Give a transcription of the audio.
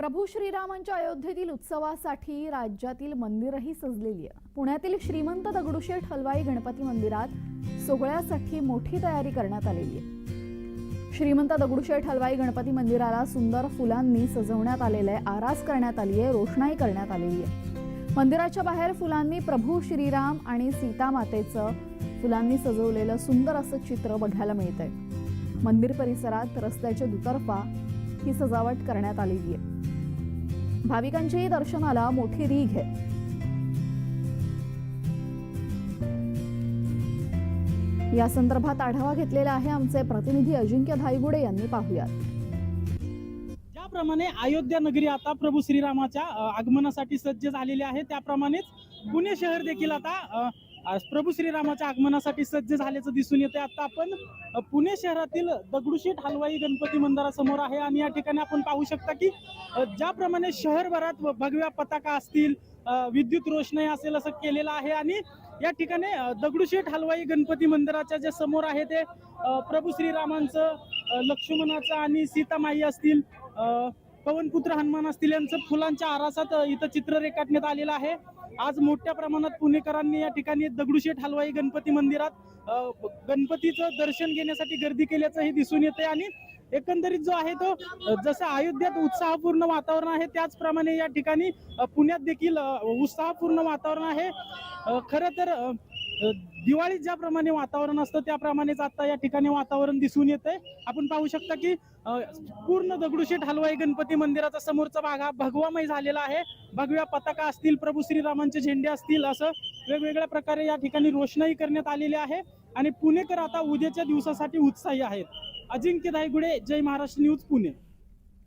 प्रभू श्रीरामांच्या अयोध्येतील उत्सवासाठी राज्यातील मंदिरही सजलेली आहे. पुण्यातील श्रीमंत दगडूशेठ हलवाई गणपती मंदिरात सोहळ्यासाठी मोठी तयारी करण्यात आलेली आहे. श्रीमंत दगडूशेठ हलवाई गणपती मंदिराला सुंदर फुलांनी सजवण्यात आलेलं आहे आरास करण्यात आली आहे रोषणाई करण्यात आलेली आहे. मंदिराच्या बाहेर फुलांनी प्रभू श्रीराम आणि सीता मातेचं फुलांनी सजवलेलं सुंदर असं चित्र बघायला मिळतंय. मंदिर परिसरात रस्त्याच्या दुतर्फा ही सजावट करण्यात आलेली आहे. भाविकांच्याही दर्शनाला मोठी रीघ आहे. या संदर्भात आढावा घेतलेला आहे आमचे प्रतिनिधी अजिंक्य धायगुडे यांनी पाहुयात. ज्याप्रमाणे अयोध्या नगरी आता प्रभू श्रीरामाच्या आगमनासाठी सज्ज झालेली आहे त्याप्रमाणेच पुणे शहर देखील आता प्रभू श्रीरामाच्या आगमनासाठी सज्ज झाल्याचं दिसून येते आता आपण पुणे शहरातील दगडूशेठ हलवाई गणपती मंदिरासमोर आहे आणि या ठिकाणी आपण पाहू शकता की ज्याप्रमाणे शहरभरात व भगव्या पताका असतील विद्युत रोषणाई असेल असं केलेलं आहे आणि या ठिकाणी दगडूशेठ हलवाई गणपती मंदिराच्या जे समोर आहे ते प्रभू श्रीरामांचं लक्ष्मणाचं आणि सीतामाई असतील पवनपुत्र हनुमान असतील यांचं फुलांच्या आरासात इथं चित्र रेखाटण्यात आलेलं आहे. आज मोठ्या प्रमाणात पुणेकरांनी या ठिकाणी दगडूशेठ हलवाई गणपती मंदिरात गणपतीचं दर्शन घेण्यासाठी गर्दी केल्याचं हे दिसून येते आणि एकंदरीत जो आहे तो जसं अयोध्यात उत्साहपूर्ण वातावरण आहे त्याचप्रमाणे या ठिकाणी पुण्यात देखील उत्साहपूर्ण वातावरण आहे. खरं तर दिवाळीत ज्याप्रमाणे वातावरण असतं त्याप्रमाणेच आता या ठिकाणी वातावरण दिसून येतंय. आपण पाहू शकता की पूर्ण दगडूशेठ हलवाई गणपती मंदिराचा समोरचा भाग हा भगवामय झालेला आहे. भगव्या पताका असतील प्रभू श्रीरामांचे झेंडे असतील असं वेगवेगळ्या प्रकारे या ठिकाणी रोषणाई करण्यात आलेली आहे. आणि पुणेकर आता उद्याच्या दिवसासाठी उत्साही आहेत. अजिंक्य धायगुडे जय महाराष्ट्र न्यूज पुणे.